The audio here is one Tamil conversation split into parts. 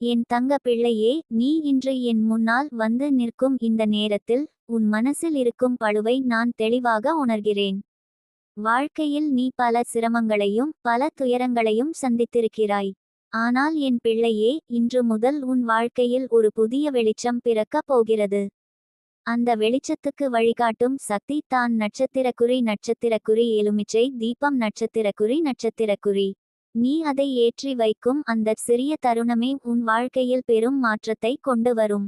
என் தங்க பிள்ளையே நீ இன்று என் முன்னால் வந்து நிற்கும் இந்த நேரத்தில் உன் மனசில் இருக்கும் பழுவை நான் தெளிவாக உணர்கிறேன். வாழ்க்கையில் நீ பல சிரமங்களையும் பல துயரங்களையும் சந்தித்திருக்கிறாய். ஆனால் என் பிள்ளையே இன்று முதல் உன் வாழ்க்கையில் ஒரு புதிய வெளிச்சம் பிறக்கப் போகிறது. அந்த வெளிச்சத்துக்கு வழிகாட்டும் சக்தி தான் நட்சத்திரக்குறி நட்சத்திரக்குறி எலுமிச்சை தீபம் நட்சத்திரக்குறி நட்சத்திரக்குறி. நீ அதை ஏற்றி வைக்கும் அந்த சிறிய தருணமே உன் வாழ்க்கையில் பெரும் மாற்றத்தை கொண்டு வரும்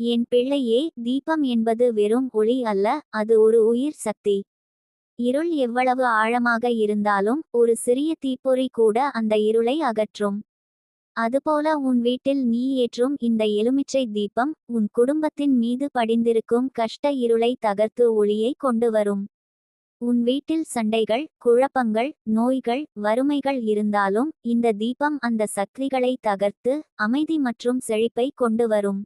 என் பிள்ளையே தீபம் என்பது வெறும் ஒளி அல்ல அது ஒரு உயிர் சக்தி. இருள் எவ்வளவு ஆழமாக இருந்தாலும் ஒரு சிறிய தீப்பொறி கூட அந்த இருளை அகற்றும். அதுபோல உன் வீட்டில் நீ ஏற்றும் இந்த எலுமிச்சை தீபம் உன் குடும்பத்தின் மீது படிந்திருக்கும் கஷ்ட இருளை தகர்த்து ஒளியை கொண்டு வரும் உன் வீட்டில் சண்டைகள் குழப்பங்கள் நோய்கள் வறுமைகள் இருந்தாலும் இந்த தீபம் அந்த சக்திகளை தகர்த்து அமைதி மற்றும் செழிப்பை கொண்டு வரும்.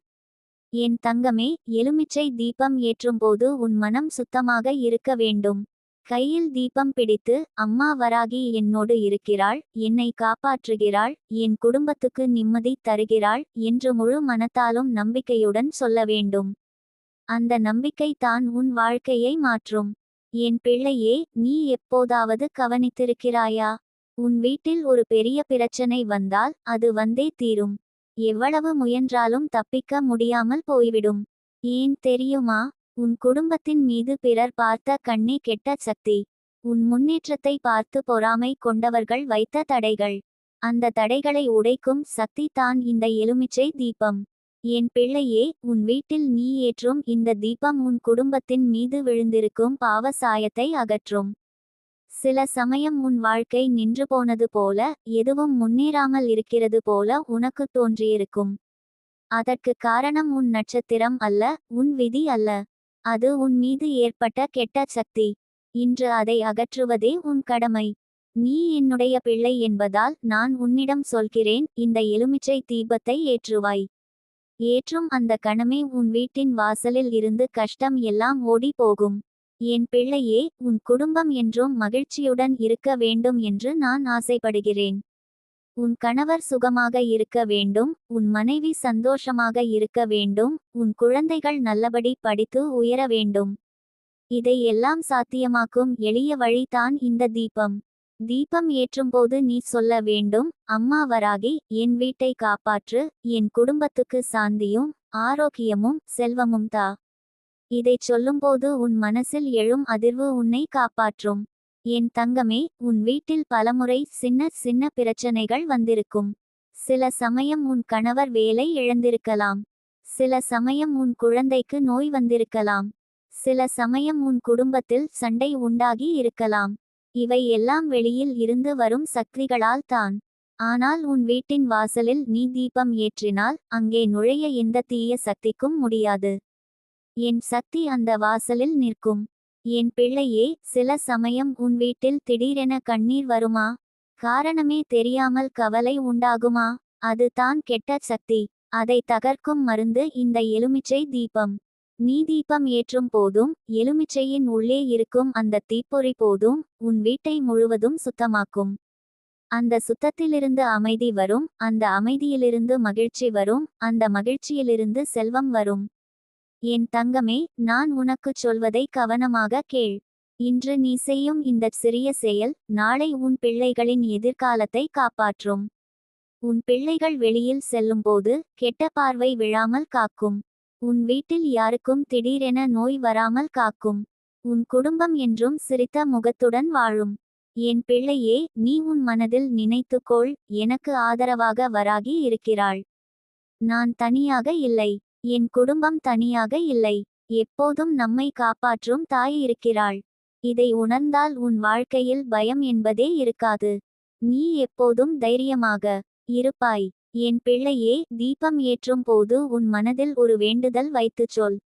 என் தங்கமே எலுமிச்சை தீபம் ஏற்றும்போது உன் மனம் சுத்தமாக இருக்க வேண்டும். கையில் தீபம் பிடித்து அம்மா வராகி என்னோடு இருக்கிறாள் என்னை காப்பாற்றுகிறாள் என் குடும்பத்துக்கு நிம்மதி தருகிறாள் என்று முழு மனத்தாலும் நம்பிக்கையுடன் சொல்ல வேண்டும். அந்த நம்பிக்கை தான் உன் வாழ்க்கையை மாற்றும். என் பிள்ளையே நீ எப்போதாவது கவனித்திருக்கிறாயா? உன் வீட்டில் ஒரு பெரிய பிரச்சனை வந்தால் அது வந்தே தீரும். எவ்வளவு முயன்றாலும் தப்பிக்க முடியாமல் போய்விடும். ஏன் தெரியுமா? உன் குடும்பத்தின் மீது பிறர் பார்த்த கண்ணே கெட்ட சக்தி. உன் முன்னேற்றத்தை பார்த்து பொறாமை கொண்டவர்கள் வைத்த தடைகள். அந்த தடைகளை உடைக்கும் சக்தி தான் இந்த எலுமிச்சை தீபம். என் பிள்ளையே உன் வீட்டில் நீ ஏற்றும் இந்த தீபம் உன் குடும்பத்தின் மீது விழுந்திருக்கும் பாவ சாயத்தை அகற்றும். சில சமயம் உன் வாழ்க்கை நின்று போனது போல எதுவும் முன்னேறாமல் இருக்கிறது போல உனக்கு தோன்றியிருக்கும். அதற்கு காரணம் உன் நட்சத்திரம் அல்ல உன் விதி அல்ல. அது உன் மீது ஏற்பட்ட கெட்ட சக்தி. இன்று அதை அகற்றுவதே உன் கடமை. நீ என்னுடைய பிள்ளை என்பதால் நான் உன்னிடம் சொல்கிறேன் இந்த எலுமிச்சை தீபத்தை ஏற்றுவாய். ஏற்றும் அந்த கணமே உன் வீட்டின் வாசலில் இருந்து கஷ்டம் எல்லாம் ஓடி போகும். என் பிள்ளையே உன் குடும்பம் என்றும் மகிழ்ச்சியுடன் இருக்க வேண்டும் என்று நான் ஆசைப்படுகிறேன். உன் கணவர் சுகமாக இருக்க வேண்டும் உன் மனைவி சந்தோஷமாக இருக்க வேண்டும் உன் குழந்தைகள் நல்லபடி படித்து உயர வேண்டும். இதை எல்லாம் சாத்தியமாக்கும் எளிய வழிதான் இந்த தீபம். தீபம் ஏற்றும்போது நீ சொல்ல வேண்டும் அம்மா வராகி என் வீட்டை காப்பாற்று என் குடும்பத்துக்கு சாந்தியும் ஆரோக்கியமும் செல்வமும் தா. இதைச் சொல்லும்போது உன் மனசில் எழும் அதிர்வு உன்னை காப்பாற்றும். என் தங்கமே உன் வீட்டில் பலமுறை சின்ன சின்ன பிரச்சனைகள் வந்திருக்கும். சில சமயம் உன் கணவர் வேலை இழந்திருக்கலாம். சில சமயம் உன் குழந்தைக்கு நோய் வந்திருக்கலாம். சில சமயம் உன் குடும்பத்தில் சண்டை உண்டாகி இருக்கலாம். இவை எல்லாம் வெளியில் இருந்து வரும் சக்திகளால் தான். ஆனால் உன் வீட்டின் வாசலில் நீ தீபம் ஏற்றினால் அங்கே நுழைய எந்த தீய சக்திக்கும் முடியாது. என் சக்தி அந்த வாசலில் நிற்கும். என் பிள்ளையே சில சமயம் உன் வீட்டில் திடீரென கண்ணீர் வருமா? காரணமே தெரியாமல் கவலை உண்டாகுமா? அது தான் கெட்ட சக்தி. அதை தகர்க்கும் மருந்து இந்த எலுமிச்சை தீபம். நீ தீபம் ஏற்றும் போதும் எலுமிச்சையின் உள்ளே இருக்கும் அந்த தீப்பொறி போதும் உன் வீட்டை முழுவதும் சுத்தமாக்கும். அந்த சுத்தத்திலிருந்து அமைதி வரும் அந்த அமைதியிலிருந்து மகிழ்ச்சி வரும் அந்த மகிழ்ச்சியிலிருந்து செல்வம் வரும். என் தங்கமே நான் உனக்குச் சொல்வதை கவனமாக கேள். இன்று நீ செய்யும் இந்த சிறிய செயல் நாளை உன் பிள்ளைகளின் எதிர்காலத்தை காப்பாற்றும். உன் பிள்ளைகள் வெளியில் செல்லும்போது கெட்ட பார்வை விழாமல் காக்கும். உன் வீட்டில் யாருக்கும் திடீரென நோய் வராமல் காக்கும். உன் குடும்பம் என்றும் சிரித்த முகத்துடன் வாழும். என் பிள்ளையே நீ உன் மனதில் நினைத்துக்கொள் எனக்கு ஆதரவாக வராகி இருக்கிறாள். நான் தனியாக இல்லை. என் குடும்பம் தனியாக இல்லை. எப்போதும் நம்மை காப்பாற்றும் தாய் இருக்கிறாள். இதை உணர்ந்தால் உன் வாழ்க்கையில் பயம் என்பதே இருக்காது. நீ எப்போதும் தைரியமாக இருப்பாய். என் பிள்ளையே தீபம் ஏற்றும் போது உன் மனதில் ஒரு வேண்டுதல் வைத்துச் சொல்.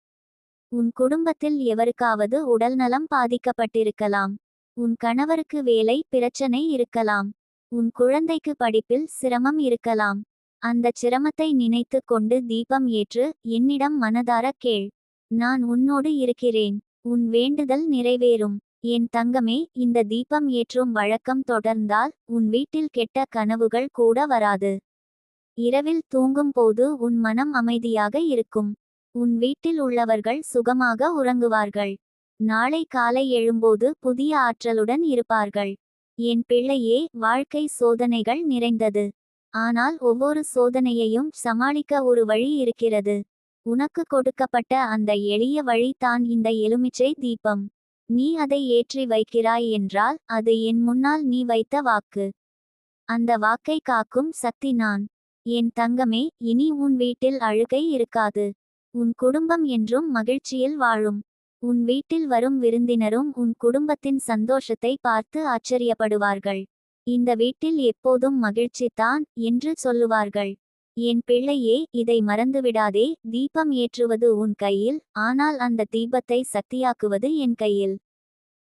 உன் குடும்பத்தில் எவருக்காவது உடல்நலம் பாதிக்கப்பட்டிருக்கலாம். உன் கணவருக்கு வேலை பிரச்சனை இருக்கலாம். உன் குழந்தைக்கு படிப்பில் சிரமம் இருக்கலாம். அந்த சிரமத்தை நினைத்து கொண்டு தீபம் ஏற்று என்னிடம் மனதார கேள். நான் உன்னோடு இருக்கிறேன். உன் வேண்டுதல் நிறைவேறும். என் தங்கமே இந்த தீபம் ஏற்றும் வழக்கம் தொடர்ந்தால் உன் வீட்டில் கெட்ட கனவுகள் கூட வராது. இரவில் தூங்கும் போது உன் மனம் அமைதியாக இருக்கும். உன் வீட்டில் உள்ளவர்கள் சுகமாக உறங்குவார்கள். நாளை காலை எழும்போது புதிய ஆற்றலுடன் இருப்பார்கள். என் பிள்ளையே வாழ்க்கை சோதனைகள் நிறைந்தது. ஆனால் ஒவ்வொரு சோதனையையும் சமாளிக்க ஒரு வழி இருக்கிறது. உனக்கு கொடுக்கப்பட்ட அந்த எளிய வழி தான் இந்த எலுமிச்சை தீபம். நீ அதை ஏற்றி வைக்கிறாய் என்றால் அது என் முன்னால் நீ வைத்த வாக்கு. அந்த வாக்கை காக்கும் சக்தி நான். என் தங்கமே இனி உன் வீட்டில் அழுகை இருக்காது. உன் குடும்பம் என்றும் மகிழ்ச்சியில் வாழும். உன் வீட்டில் வரும் விருந்தினரும் உன் குடும்பத்தின் சந்தோஷத்தை பார்த்து ஆச்சரியப்படுவார்கள். இந்த வீட்டில் எப்போதும் மகிழ்ச்சி தான் என்று சொல்லுவார்கள். என் பிள்ளையே இதை மறந்துவிடாதே. தீபம் ஏற்றுவது உன் கையில் ஆனால் அந்த தீபத்தை சக்தியாக்குவது என் கையில்.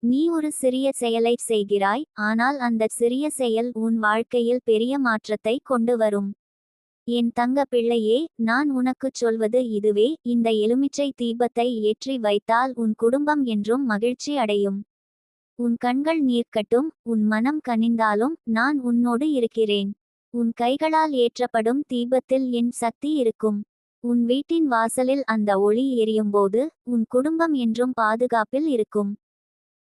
நீ ஒரு சிறிய செயலை செய்கிறாய் ஆனால் அந்த சிறிய செயல் உன் வாழ்க்கையில் பெரிய மாற்றத்தை கொண்டு வரும். என் தங்க பிள்ளையே நான் உனக்குச் சொல்வது இதுவே இந்த எலுமிச்சை தீபத்தை ஏற்றி வைத்தால் உன் குடும்பம் என்றும் மகிழ்ச்சி அடையும். உன் கண்கள் நீர்க்கட்டும் உன் மனம் கனிந்தாலும் நான் உன்னோடு இருக்கிறேன். உன் கைகளால் ஏற்றப்படும் தீபத்தில் என் சக்தி இருக்கும். உன் வீட்டின் வாசலில் அந்த ஒளி எரியும்போது உன் குடும்பம் என்றும் பாதுகாப்பில் இருக்கும்.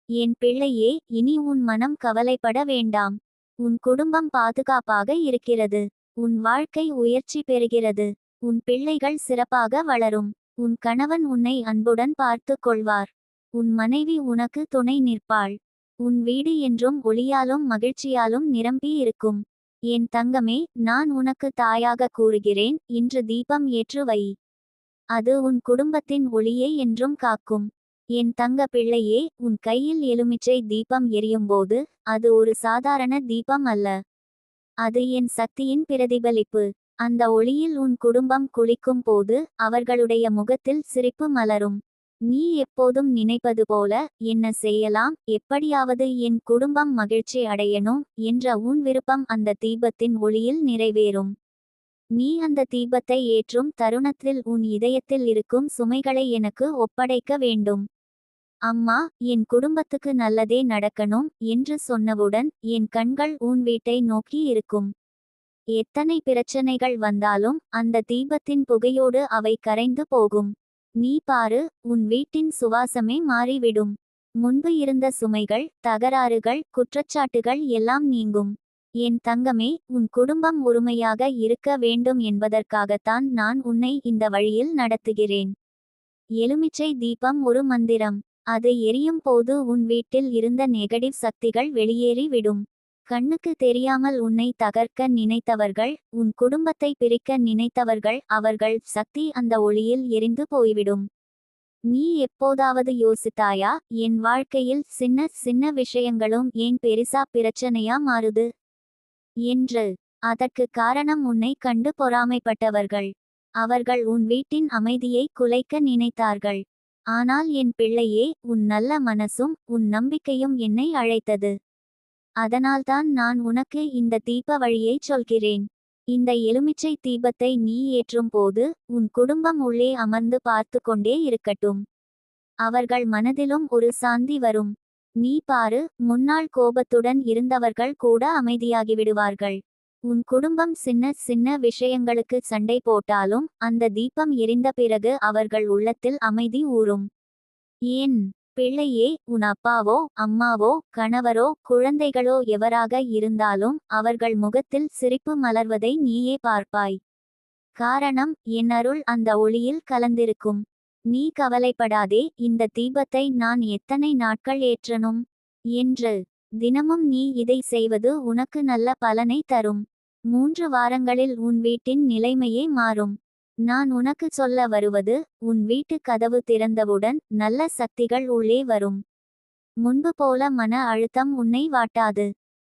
என் பிள்ளையே இனி உன் மனம் கவலைப்பட வேண்டாம். உன் குடும்பம் பாதுகாப்பாக இருக்கிறது. உன் வாழ்க்கை உயர்ச்சி பெறுகிறது. உன் பிள்ளைகள் சிறப்பாக வளரும். உன் கணவன் உன்னை அன்புடன் பார்த்து கொள்வார். உன் மனைவி உனக்கு துணை நிற்பாள். உன் வீடு என்றும் ஒளியாலும் மகிழ்ச்சியாலும் நிரம்பி இருக்கும். என் தங்கமே நான் உனக்கு தாயாக கூறுகிறேன். இன்று தீபம் ஏற்று வை. அது உன் குடும்பத்தின் ஒளியை என்றும் காக்கும். என் தங்க பிள்ளையே உன் கையில் எலுமிச்சை தீபம் எரியும்போது அது ஒரு சாதாரண தீபம் அல்ல. அது என் சக்தியின் பிரதிபலிப்பு. அந்த ஒளியில் உன் குடும்பம் குளிக்கும் போது அவர்களுடைய முகத்தில் சிரிப்பு மலரும். நீ எப்போதும் நினைப்பது போல என்ன செய்யலாம் எப்படியாவது என் குடும்பம் மகிழ்ச்சி அடையணும் என்ற உன் விருப்பம் அந்த தீபத்தின் ஒளியில் நிறைவேறும். நீ அந்த தீபத்தை ஏற்றும் தருணத்தில் உன் இதயத்தில் இருக்கும் சுமைகளை எனக்கு ஒப்படைக்க வேண்டும். அம்மா என் குடும்பத்துக்கு நல்லதே நடக்கணும் என்று சொன்னவுடன் என் கண்கள் உன் வீட்டை நோக்கி இருக்கும். எத்தனை பிரச்சனைகள் வந்தாலும் அந்த தீபத்தின் புகையோடு அவை கரைந்து போகும். நீ பாரு உன் வீட்டின் சுவாசமே மாறிவிடும். முன்பு இருந்த சுமைகள் தகராறுகள் குற்றச்சாட்டுகள் எல்லாம் நீங்கும். என் தங்கமே உன் குடும்பம் ஒருமையாக இருக்க வேண்டும் என்பதற்காகத்தான் நான் உன்னை இந்த வழியில் நடத்துகிறேன். எலுமிச்சை தீபம் ஒரு மந்திரம். அது எரியும் போது உன் வீட்டில் இருந்த நெகடிவ் சக்திகள் வெளியேறி விடும். கண்ணுக்கு தெரியாமல் உன்னை தகர்க்க நினைத்தவர்கள் உன் குடும்பத்தை பிரிக்க நினைத்தவர்கள் அவர்கள் சக்தி அந்த ஒளியில் எரிந்து போய்விடும். நீ எப்போதாவது யோசித்தாயா என் வாழ்க்கையில் சின்ன சின்ன விஷயங்களும் ஏன் பெரிசா பிரச்சனையா மாறுது? என்று. அதற்கு காரணம் உன்னை கண்டு பொறாமைப்பட்டவர்கள். அவர்கள் உன் வீட்டின் அமைதியை குலைக்க நினைத்தார்கள். ஆனால் என் பிள்ளையே உன் நல்ல மனசும் உன் நம்பிக்கையும் என்னை அழைத்தது. அதனால்தான் நான் உனக்கு இந்த தீப வழியை சொல்கிறேன். இந்த எலுமிச்சை தீபத்தை நீ ஏற்றும் போது உன் குடும்பம் உள்ளே அமர்ந்து பார்த்து கொண்டே இருக்கட்டும். அவர்கள் மனதிலும் ஒரு சாந்தி வரும். நீ பாரு முன்னாள் கோபத்துடன் இருந்தவர்கள் கூட அமைதியாகிவிடுவார்கள். உன் குடும்பம் சின்ன சின்ன விஷயங்களுக்கு சண்டை போட்டாலும் அந்த தீபம் எரிந்த பிறகு அவர்கள் உள்ளத்தில் அமைதி ஊறும். ஏன்? பிள்ளையே உன் அப்பாவோ அம்மாவோ கணவரோ குழந்தைகளோ எவராக இருந்தாலும் அவர்கள் முகத்தில் சிரிப்பு மலர்வதை நீயே பார்ப்பாய். காரணம் என் அருள் அந்த ஒளியில் கலந்திருக்கும். நீ கவலைப்படாதே இந்த தீபத்தை நான் எத்தனை நாட்கள் ஏற்றனும் என்று தினமும் நீ இதை செய்வது உனக்கு நல்ல பலனை தரும். மூன்று வாரங்களில் உன் வீட்டின் நிலைமையே மாறும். நான் உனக்கு சொல்ல வருவது உன் வீட்டு கதவு திறந்தவுடன் நல்ல சக்திகள் உள்ளே வரும். முன்பு போல மன அழுத்தம் உன்னை வாட்டாது.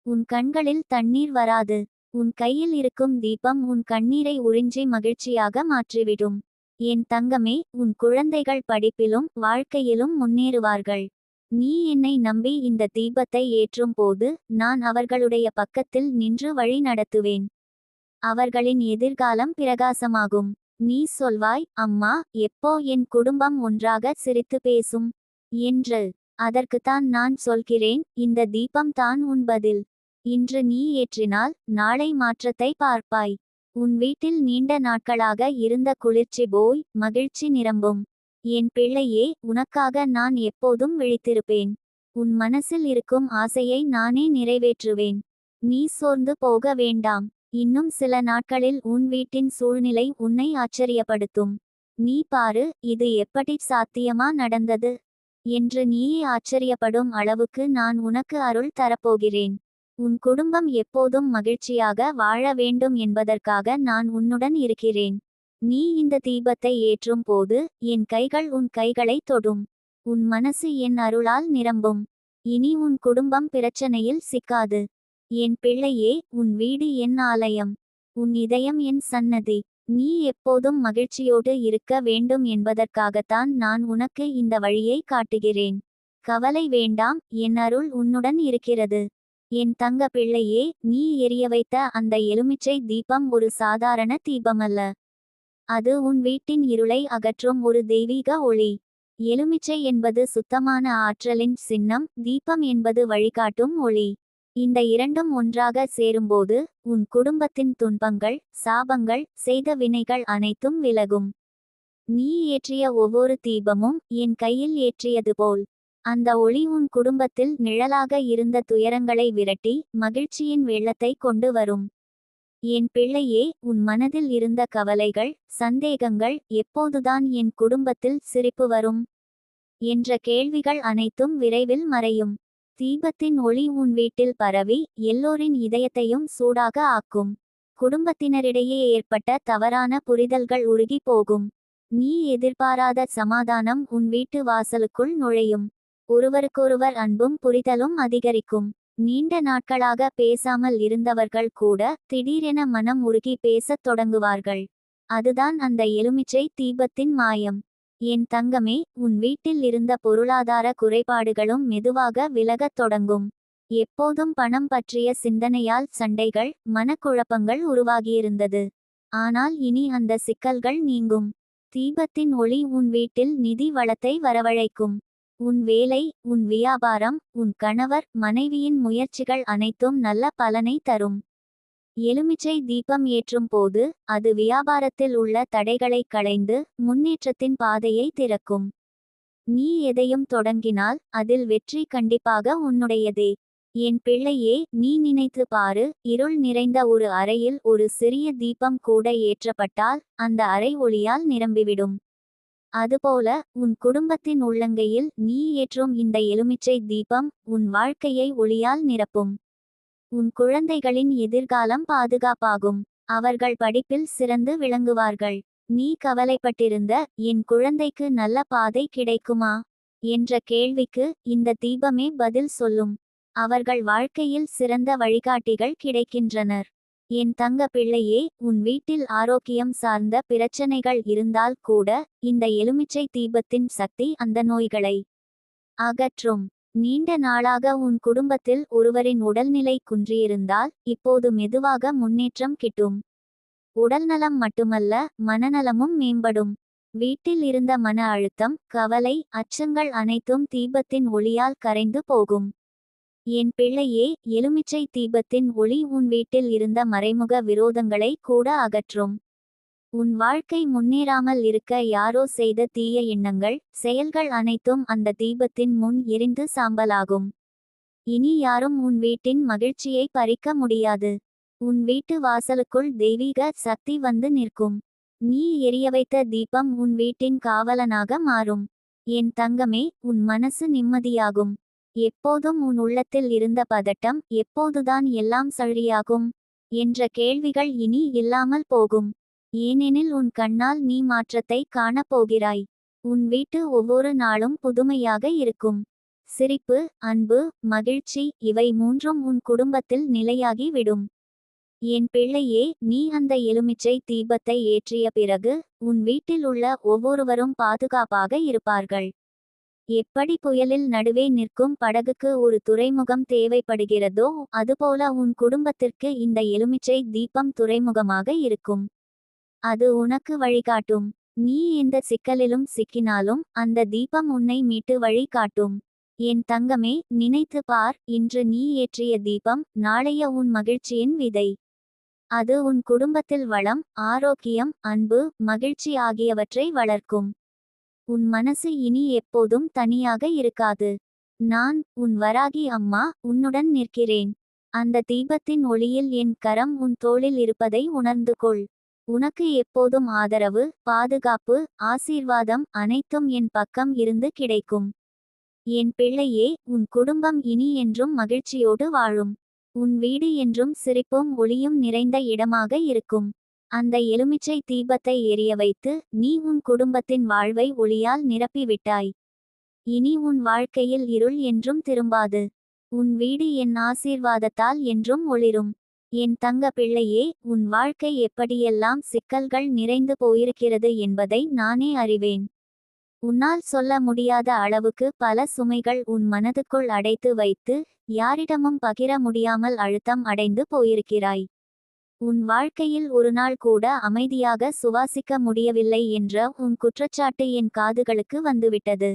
உன் கண்களில் தண்ணீர் வராது. உன் கையில் இருக்கும் தீபம் உன் கண்ணீரை உறிஞ்சி மகிழ்ச்சியாக மாற்றிவிடும். என் தங்கமே உன் குழந்தைகள் படிப்பிலும் வாழ்க்கையிலும் முன்னேறுவார்கள். நீ என்னை நம்பி இந்த தீபத்தை ஏற்றும் போது நான் அவர்களுடைய பக்கத்தில் நின்று வழி நடத்துவேன். அவர்களின் எதிர்காலம் பிரகாசமாகும். நீ சொல்வாய் அம்மா எப்போ என் குடும்பம் ஒன்றாக சிரித்து பேசும் என்று. அதற்குத்தான் நான் சொல்கிறேன் இந்த தீபம் தான் உன் பதில். இன்று நீ ஏற்றினால் நாளை மாற்றத்தை பார்ப்பாய். உன் வீட்டில் நீண்ட நாட்களாக இருந்த குளிர்ச்சி போய் மகிழ்ச்சி நிரம்பும். என் பிள்ளையே உனக்காக நான் எப்போதும் விழித்திருப்பேன். உன் மனசில் இருக்கும் ஆசையை நானே நிறைவேற்றுவேன். நீ சோர்ந்து போக வேண்டாம். இன்னும் சில நாட்களில் உன் வீட்டின் சூழ்நிலை உன்னை ஆச்சரியப்படுத்தும். நீ பாரு இது எப்படி சாத்தியமா நடந்தது? என்று நீயே ஆச்சரியப்படும் அளவுக்கு நான் உனக்கு அருள் தரப்போகிறேன். உன் குடும்பம் எப்போதும் மகிழ்ச்சியாக வாழ வேண்டும் என்பதற்காக நான் உன்னுடன் இருக்கிறேன். நீ இந்த தீபத்தை ஏற்றும் போது என் கைகள் உன் கைகளை தொடும். உன் மனசு என் அருளால் நிரம்பும். இனி உன் குடும்பம் பிரச்சனையில் சிக்காது. என் பிள்ளையே உன் வீடு என் ஆலயம். உன் இதயம் என் சன்னதி. நீ எப்போதும் மகிழ்ச்சியோடு இருக்க வேண்டும் என்பதற்காகத்தான் நான் உனக்கு இந்த வழியை காட்டுகிறேன். கவலை வேண்டாம் என் அருள் உன்னுடன் இருக்கிறது. என் தங்க பிள்ளையே நீ எரிய வைத்த அந்த எலுமிச்சை தீபம் ஒரு சாதாரண தீபமல்ல. அது உன் வீட்டின் இருளை அகற்றும் ஒரு தெய்வீக ஒளி. எலுமிச்சை என்பது சுத்தமான ஆற்றலின் சின்னம் தீபம் என்பது வழிகாட்டும் ஒளி. இந்த இரண்டும் ஒன்றாக சேரும்போது உன் குடும்பத்தின் துன்பங்கள் சாபங்கள் செய்த வினைகள் அனைத்தும் விலகும். நீ ஏற்றிய ஒவ்வொரு தீபமும் என் கையில் ஏற்றியது போல். அந்த ஒளி உன் குடும்பத்தில் நிழலாக இருந்த துயரங்களை விரட்டி மகிழ்ச்சியின் வெள்ளத்தை கொண்டு வரும். என் பிள்ளையே உன் மனதில் இருந்த கவலைகள் சந்தேகங்கள் எப்போதுதான் என் குடும்பத்தில் சிரிப்பு வரும்? என்ற கேள்விகள் அனைத்தும் விரைவில் மறையும். தீபத்தின் ஒளி உன் வீட்டில் பரவி எல்லோரின் இதயத்தையும் சூடாக ஆக்கும். குடும்பத்தினரிடையே ஏற்பட்ட தவறான புரிதல்கள் உருகி போகும். நீ எதிர்பாராத சமாதானம் உன் வீட்டு வாசலுக்குள் நுழையும். ஒருவருக்கொருவர் அன்பும் புரிதலும் அதிகரிக்கும். நீண்ட நாட்களாக பேசாமல் இருந்தவர்கள் கூட திடீரென மனம் உருகி பேசத் தொடங்குவார்கள். அதுதான் அந்த எலுமிச்சை தீபத்தின் மாயம். என் தங்கமே உன் வீட்டில் இருந்த பொருளாதார குறைபாடுகளும் மெதுவாக விலகத் தொடங்கும். எப்போதும் பணம் பற்றிய சிந்தனையால் சண்டைகள் மனக்குழப்பங்கள் உருவாகியிருந்தது. ஆனால் இனி அந்த சிக்கல்கள் நீங்கும். தீபத்தின் ஒளி உன் வீட்டில் நிதி வளத்தை வரவழைக்கும். உன் வேலை உன் வியாபாரம் உன் கணவர் மனைவியின் முயற்சிகள் அனைத்தும் நல்ல பலனை தரும். எலுமிச்சை தீபம் ஏற்றும் போது அது வியாபாரத்தில் உள்ள தடைகளை களைந்து முன்னேற்றத்தின் பாதையை திறக்கும். நீ எதையும் தொடங்கினால் அதில் வெற்றி கண்டிப்பாக உன்னுடையதே. என் பிள்ளையே நீ நினைத்து பாரு இருள் நிறைந்த ஒரு அறையில் ஒரு சிறிய தீபம் கூட ஏற்றப்பட்டால் அந்த அறை ஒளியால் நிரம்பிவிடும். அதுபோல உன் குடும்பத்தின் உள்ளங்கையில் நீ ஏற்றும் இந்த எலுமிச்சை தீபம் உன் வாழ்க்கையை ஒளியால் நிரப்பும். உன் குழந்தைகளின் எதிர்காலம் பாதுகாப்பாகும். அவர்கள் படிப்பில் சிறந்து விளங்குவார்கள். நீ கவலைப்பட்டிருந்த என் குழந்தைக்கு நல்ல பாதை கிடைக்குமா? என்ற கேள்விக்கு இந்த தீபமே பதில் சொல்லும். அவர்கள் வாழ்க்கையில் சிறந்த வழிகாட்டிகள் கிடைக்கின்றனர். என் தங்க பிள்ளையே உன் வீட்டில் ஆரோக்கியம் சார்ந்த பிரச்சனைகள் இருந்தால் கூட இந்த எலுமிச்சை தீபத்தின் சக்தி அந்த நோய்களை அகற்றும். நீண்ட நாளாக உன் குடும்பத்தில் ஒருவரின் உடல்நிலை குன்றியிருந்தால் இப்போது மெதுவாக முன்னேற்றம் கிட்டும். உடல்நலம் மட்டுமல்ல மனநலமும் மேம்படும். வீட்டில் இருந்த மன அழுத்தம் கவலை அச்சங்கள் அனைத்தும் தீபத்தின் ஒளியால் கரைந்து போகும். என் பிள்ளையே எலுமிச்சை தீபத்தின் ஒளி உன் வீட்டில் இருந்த மறைமுக விரோதங்களை கூட அகற்றும். உன் வாழ்க்கை முன்னேறாமல் இருக்க யாரோ செய்த தீய எண்ணங்கள் செயல்கள் அனைத்தும் அந்த தீபத்தின் முன் எரிந்து சாம்பலாகும். இனி யாரும் உன் வீட்டின் மகிழ்ச்சியை பறிக்க முடியாது. உன் வீட்டு வாசலுக்குள் தெய்வீக சக்தி வந்து நிற்கும். நீ எரிய வைத்த தீபம் உன் வீட்டின் காவலனாக மாறும். என் தங்கமே உன் மனசு நிம்மதியாகும். எப்போதும் உன் உள்ளத்தில் இருந்த பதட்டம் எப்போதுதான் எல்லாம் சழியாகும்? என்ற கேள்விகள் இனி இல்லாமல் போகும். ஏனெனில் உன் கண்ணால் நீ மாற்றத்தை காணப்போகிறாய். உன் வீட்டு ஒவ்வொரு நாளும் புதுமையாக இருக்கும். சிரிப்பு அன்பு மகிழ்ச்சி இவை மூன்றும் உன் குடும்பத்தில் நிலையாகி விடும். என் பிள்ளையே நீ அந்த எலுமிச்சை தீபத்தை ஏற்றிய பிறகு உன் வீட்டில் உள்ள ஒவ்வொருவரும் பாதுகாப்பாக இருப்பார்கள். எப்படி புயலில் நடுவே நிற்கும் படகுக்கு ஒரு துறைமுகம் தேவைப்படுகிறதோ அதுபோல உன் குடும்பத்திற்கு இந்த எலுமிச்சை தீபம் துறைமுகமாக இருக்கும். அது உனக்கு வழிகாட்டும். நீ எந்த சிக்கலிலும் சிக்கினாலும் அந்த தீபம் உன்னை மீட்டு வழி காட்டும் என் தங்கமே நினைத்து பார் இன்று நீ ஏற்றிய தீபம் நாளைய உன் மகிழ்ச்சியின் விதை. அது உன் குடும்பத்தில் வளம் ஆரோக்கியம் அன்பு மகிழ்ச்சி ஆகியவற்றை வளர்க்கும். உன் மனசு இனி எப்போதும் தனியாக இருக்காது. நான் உன் வராகி அம்மா உன்னுடன் நிற்கிறேன். அந்த தீபத்தின் ஒளியில் என் கரம் உன் தோளில் இருப்பதை உணர்ந்து கொள். உனக்கு எப்போதும் ஆதரவு பாதுகாப்பு ஆசீர்வாதம் அனைத்தும் என் பக்கம் இருந்து கிடைக்கும். என் பிள்ளையே உன் குடும்பம் இனி என்றும் மகிழ்ச்சியோடு வாழும். உன் வீடு என்றும் சிரிப்பும் ஒளியும் நிறைந்த இடமாக இருக்கும். அந்த எலுமிச்சை தீபத்தை எரிய வைத்து நீ உன் குடும்பத்தின் வாழ்வை ஒளியால் நிரப்பிவிட்டாய் இனி உன் வாழ்க்கையில் இருள் என்றும் திரும்பாது. உன் வீடு என் ஆசீர்வாதத்தால் என்றும் ஒளிரும். என் தங்க பிள்ளையே உன் வாழ்க்கை எப்படியெல்லாம் சிக்கல்கள் நிறைந்து போயிருக்கிறது என்பதை நானே அறிவேன். உன்னால் சொல்ல முடியாத அளவுக்கு பல சுமைகள் உன் மனதுக்குள் அடைத்து வைத்து யாரிடமும் பகிர முடியாமல் அழுத்தம் அடைந்து போயிருக்கிறாய். உன் வாழ்க்கையில் ஒரு நாள் கூட அமைதியாக சுவாசிக்க முடியவில்லை என்ற உன் குற்றச்சாட்டு என் காதுகளுக்கு வந்துவிட்டது.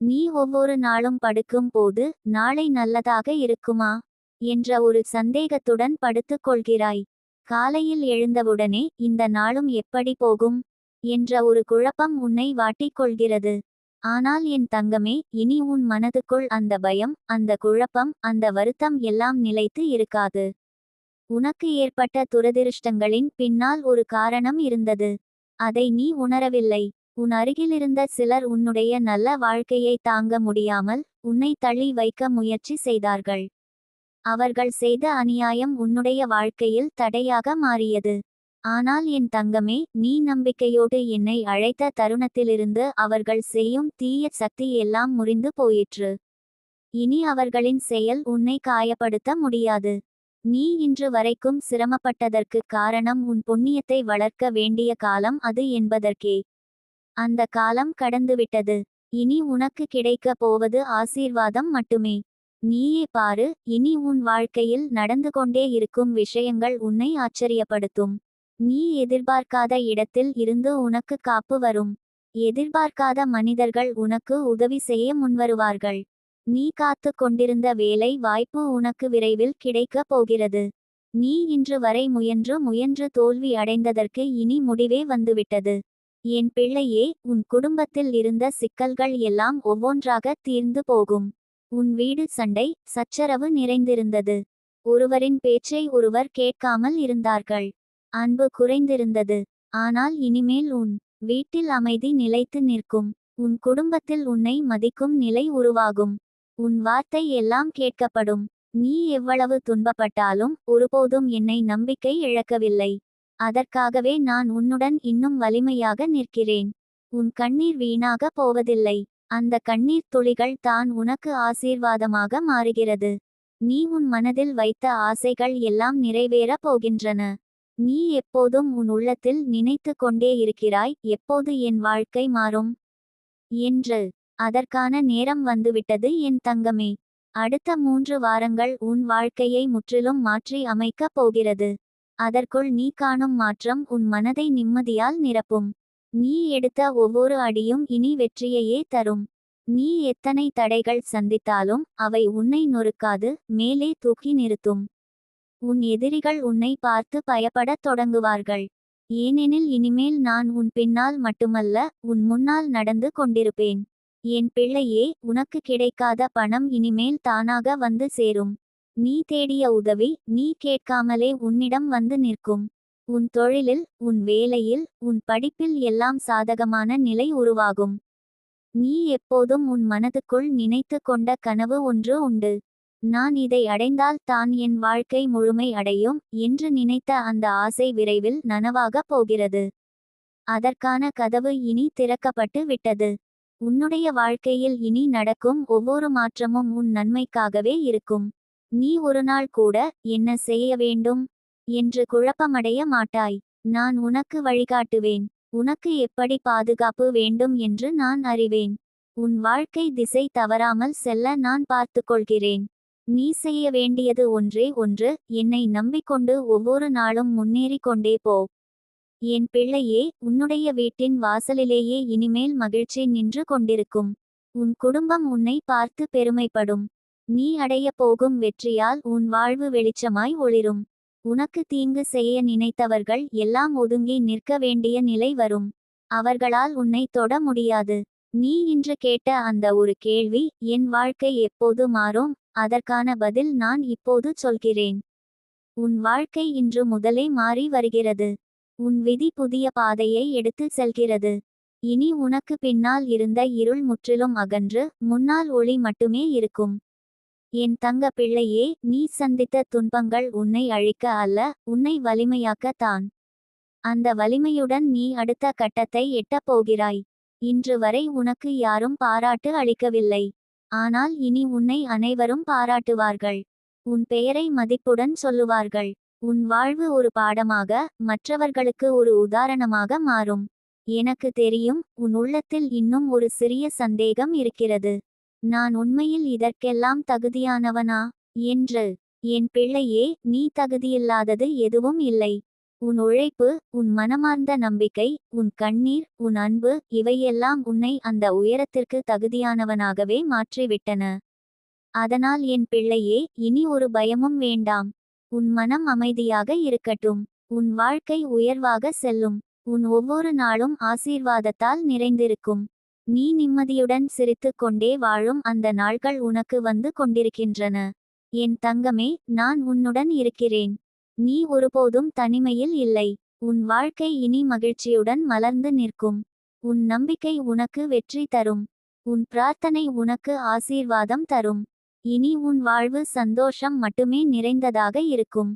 நீ ஒவ்வொரு நாளும் படுக்கும் போது நாளை நல்லதாக இருக்குமா என்ற ஒரு சந்தேகத்துடன் படுத்துக் கொள்கிறாய். காலையில் எழுந்தவுடனே இந்த நாளும் எப்படி போகும் என்ற ஒரு குழப்பம் உன்னை வாட்டிக் கொள்கிறது. ஆனால் என் தங்கமே இனி உன் மனதுக்குள் அந்த பயம் அந்த குழப்பம் அந்த வருத்தம் எல்லாம் நிலைத்து இருக்காது. உனக்கு ஏற்பட்ட துரதிருஷ்டங்களின் பின்னால் ஒரு காரணம் இருந்தது. அதை நீ உணரவில்லை. உன் அருகிலிருந்த சிலர் உன்னுடைய நல்ல வாழ்க்கையை தாங்க முடியாமல் உன்னை தள்ளி வைக்க முயற்சி செய்தார்கள். அவர்கள் செய்த அநியாயம் உன்னுடைய வாழ்க்கையில் தடையாக மாறியது. ஆனால் என் தங்கமே நீ நம்பிக்கையோடு என்னை அழைத்த தருணத்திலிருந்து அவர்கள் செய்யும் தீய சக்தி எல்லாம் முறிந்து போயிற்று. இனி அவர்களின் செயல் உன்னை காயப்படுத்த முடியாது. நீ இன்று வரைக்கும் சிரமப்பட்டதற்கு காரணம் உன் புண்ணியத்தை வளர்க்க வேண்டிய காலம் அது என்பதற்கே. அந்த காலம் கடந்துவிட்டது. இனி உனக்கு கிடைக்கப் போவது ஆசீர்வாதம் மட்டுமே. நீயே பாரு இனி உன் வாழ்க்கையில் நடந்து கொண்டே இருக்கும் விஷயங்கள் உன்னை ஆச்சரியப்படுத்தும். நீ எதிர்பார்க்காத இடத்தில் இருந்து உனக்கு காப்பு வரும். எதிர்பார்க்காத மனிதர்கள் உனக்கு உதவி செய்ய முன்வருவார்கள். நீ காத்து கொண்டிருந்த வேலை வாய்ப்பு உனக்கு விரைவில் கிடைக்கப் போகிறது. நீ இன்று வரை முயன்று முயன்று தோல்வி அடைந்ததற்கு இனி முடிவே வந்துவிட்டது. என் பிள்ளையே உன் குடும்பத்தில் இருந்த சிக்கல்கள் எல்லாம் ஒவ்வொன்றாக தீர்ந்து போகும். உன் வீடு சண்டை சச்சரவு நிறைந்திருந்தது. ஒருவரின் பேச்சை ஒருவர் கேட்காமல் இருந்தார்கள். அன்பு குறைந்திருந்தது. ஆனால் இனிமேல் உன் வீட்டில் அமைதி நிலைத்து நிற்கும். உன் குடும்பத்தில் உன்னை மதிக்கும் நிலை உருவாகும். உன் வார்த்தை எல்லாம் கேட்கப்படும். நீ எவ்வளவு துன்பப்பட்டாலும் ஒருபோதும் என்னை நம்பிக்கை இழக்கவில்லை. அதற்காகவே நான் உன்னுடன் இன்னும் வலிமையாக நிற்கிறேன். உன் கண்ணீர் வீணாக போவதில்லை. அந்த கண்ணீர் துளிகள் தான் உனக்கு ஆசீர்வாதமாக மாறுகிறது. நீ உன் மனதில் வைத்த ஆசைகள் எல்லாம் நிறைவேறப் போகின்றன. நீ எப்போதும் உன் உள்ளத்தில் நினைத்து கொண்டே இருக்கிறாய். எப்போது என் வாழ்க்கை மாறும்? என்று அதற்கான நேரம் வந்துவிட்டது என் தங்கமே. அடுத்த மூன்று வாரங்கள் உன் வாழ்க்கையை முற்றிலும் மாற்றி அமைக்கப் போகிறது. அதற்குள் நீ காணும் மாற்றம் உன் மனதை நிம்மதியால் நிரப்பும். நீ எடுத்த ஒவ்வொரு அடியும் இனி வெற்றியையே தரும். நீ எத்தனை தடைகள் சந்தித்தாலும் அவை உன்னை நொறுக்காது மேலே தூக்கி நிறுத்தும். உன் எதிரிகள் உன்னை பார்த்து பயப்படத் தொடங்குவார்கள். ஏனெனில் இனிமேல் நான் உன் பின்னால் மட்டுமல்ல உன் முன்னால் நடந்து கொண்டிருப்பேன். என் பிள்ளையே உனக்கு கிடைக்காத பணம் இனிமேல் தானாக வந்து சேரும். நீ தேடிய உதவி நீ கேட்காமலே உன்னிடம் வந்து நிற்கும். உன் தொழிலில் உன் வேலையில் உன் படிப்பில் எல்லாம் சாதகமான நிலை உருவாகும். நீ எப்போதும் உன் மனதுக்குள் நினைத்து கொண்ட கனவு ஒன்று உண்டு. நான் இதை அடைந்தால் தான் என் வாழ்க்கை முழுமை அடையும் என்று நினைத்த அந்த ஆசை விரைவில் நனவாகப் போகிறது. அதற்கான கதவு இனி திறக்கப்பட்டு விட்டது. உன்னுடைய வாழ்க்கையில் இனி நடக்கும் ஒவ்வொரு மாற்றமும் உன் நன்மைக்காகவே இருக்கும். நீ ஒரு நாள் கூட என்ன செய்ய வேண்டும்? என்று குழப்பமடைய மாட்டாய். நான் உனக்கு வழிகாட்டுவேன். உனக்கு எப்படி பாதுகாப்பு வேண்டும் என்று நான் அறிவேன். உன் வாழ்க்கை திசை தவறாமல் செல்ல நான் பார்த்துக்கொள்கிறேன். நீ செய்ய வேண்டியது ஒன்றே ஒன்று. என்னை நம்பிக்கொண்டு ஒவ்வொரு நாளும் முன்னேறிக் கொண்டே போ. என் பிள்ளையே உன்னுடைய வீட்டின் வாசலிலேயே இனிமேல் மகிழ்ச்சி நின்று கொண்டிருக்கும். உன் குடும்பம் உன்னை பார்த்து பெருமைப்படும். நீ அடைய போகும் வெற்றியால் உன் வாழ்வு வெளிச்சமாய் ஒளிரும். உனக்கு தீங்கு செய்ய நினைத்தவர்கள் எல்லாம் ஒதுங்கி நிற்க வேண்டிய நிலை வரும். அவர்களால் உன்னை தொட முடியாது. நீ இன்று கேட்ட அந்த ஒரு கேள்வி என் வாழ்க்கை எப்போது மாறும்? அதற்கான பதில் நான் இப்போது சொல்கிறேன். உன் வாழ்க்கை இன்று முதலே மாறி வருகிறது. உன் விதி புதிய பாதையை எடுத்து செல்கிறது. இனி உனக்கு பின்னால் இருந்த இருள் முற்றிலும் அகன்று முன்னால் ஒளி மட்டுமே இருக்கும். என் தங்க பிள்ளையே நீ சந்தித்த துன்பங்கள் உன்னை அழிக்க அல்ல உன்னை வலிமையாக்கத்தான் அந்த வலிமையுடன் நீ அடுத்த கட்டத்தை எட்டப் போகிறாய். இன்று வரை உனக்கு யாரும் பாராட்டு அளிக்கவில்லை. ஆனால் இனி உன்னை அனைவரும் பாராட்டுவார்கள். உன் பெயரை மதிப்புடன் சொல்லுவார்கள். உன் வாழ்வு ஒரு பாடமாக மற்றவர்களுக்கு ஒரு உதாரணமாக மாறும். எனக்கு தெரியும் உன் உள்ளத்தில் இன்னும் ஒரு சிறிய சந்தேகம் இருக்கிறது. நான் உண்மையில் இதற்கெல்லாம் தகுதியானவனா? என்று. என் பிள்ளையே நீ தகுதியில்லாதது எதுவும் இல்லை. உன் உழைப்பு உன் மனமார்ந்த நம்பிக்கை உன் கண்ணீர் உன் அன்பு இவையெல்லாம் உன்னை அந்த உயரத்திற்கு தகுதியானவனாகவே மாற்றிவிட்டன. அதனால் என் பிள்ளையே இனி ஒரு பயமும் வேண்டாம். உன் மனம் அமைதியாக இருக்கட்டும். உன் வாழ்க்கை உயர்வாக செல்லும். உன் ஒவ்வொரு நாளும் ஆசீர்வாதத்தால் நிறைந்திருக்கும். நீ நிம்மதியுடன் சிரித்துக் கொண்டே வாழும் அந்த நாள்கள் உனக்கு வந்து கொண்டிருக்கின்றன. என் தங்கமே நான் உன்னுடன் இருக்கிறேன். நீ ஒருபோதும் தனிமையில் இல்லை. உன் வாழ்க்கை இனி மகிழ்ச்சியுடன் மலர்ந்து நிற்கும். உன் நம்பிக்கை உனக்கு வெற்றி தரும். உன் பிரார்த்தனை உனக்கு ஆசீர்வாதம் தரும். இனி உன் வாழ்வு சந்தோஷம் மட்டுமே நிறைந்ததாக இருக்கும்.